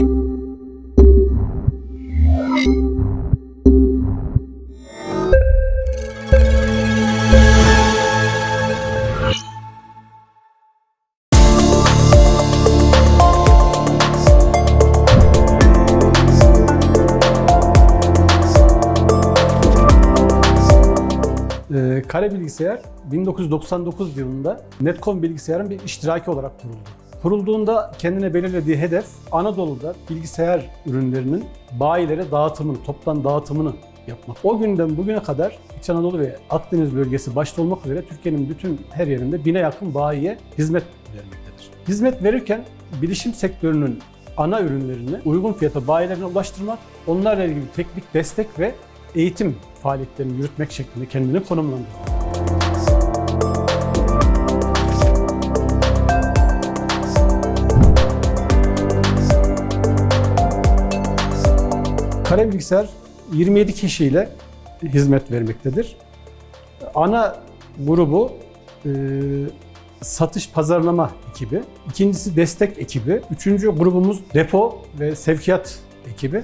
Ee, Kare Bilgisayar 1999 yılında Netcom bilgisayarın bir iştiraki olarak kuruldu. Kurulduğunda kendine belirlediği hedef Anadolu'da bilgisayar ürünlerinin bayilere dağıtımını, toptan dağıtımını yapmak. O günden bugüne kadar İç Anadolu ve Akdeniz bölgesi başta olmak üzere Türkiye'nin bütün her yerinde bine yakın bayiye hizmet vermektedir. Hizmet verirken bilişim sektörünün ana ürünlerini uygun fiyata bayilerine ulaştırmak, onlarla ilgili teknik destek ve eğitim faaliyetlerini yürütmek şeklinde kendini konumlandırdı. Kare Bilgisayar 27 kişiyle hizmet vermektedir. Ana grubu e, satış pazarlama ekibi, ikincisi destek ekibi, üçüncü grubumuz depo ve sevkiyat ekibi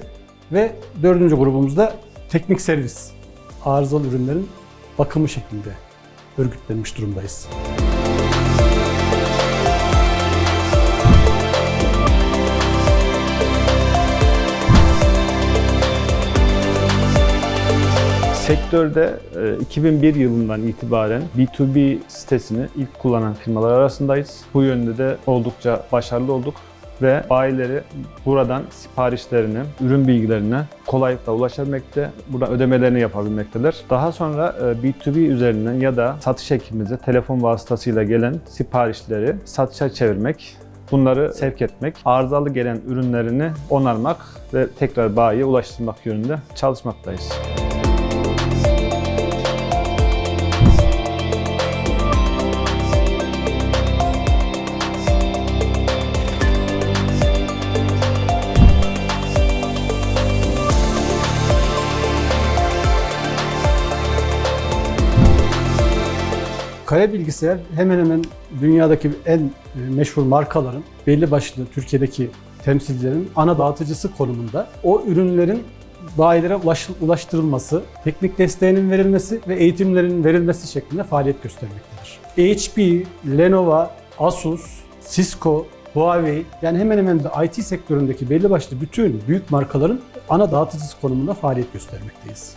ve dördüncü grubumuzda teknik servis, arızalı ürünlerin bakımı şeklinde örgütlenmiş durumdayız. Sektörde e, 2001 yılından itibaren B2B sitesini ilk kullanan firmalar arasındayız. Bu yönde de oldukça başarılı olduk ve bayileri buradan siparişlerini, ürün bilgilerine kolaylıkla ulaşabilmekte, burada ödemelerini yapabilmektedir. Daha sonra e, B2B üzerinden ya da satış ekibimize telefon vasıtasıyla gelen siparişleri satışa çevirmek, bunları sevk etmek, arızalı gelen ürünlerini onarmak ve tekrar bayiye ulaştırmak yönünde çalışmaktayız. Kare Bilgisayar hemen hemen dünyadaki en e, meşhur markaların belli başlı Türkiye'deki temsilcilerin ana dağıtıcısı konumunda. O ürünlerin bayilere ulaş- ulaştırılması, teknik desteğinin verilmesi ve eğitimlerin verilmesi şeklinde faaliyet göstermektedir. HP, Lenovo, Asus, Cisco, Huawei yani hemen hemen de IT sektöründeki belli başlı bütün büyük markaların ana dağıtıcısı konumunda faaliyet göstermekteyiz.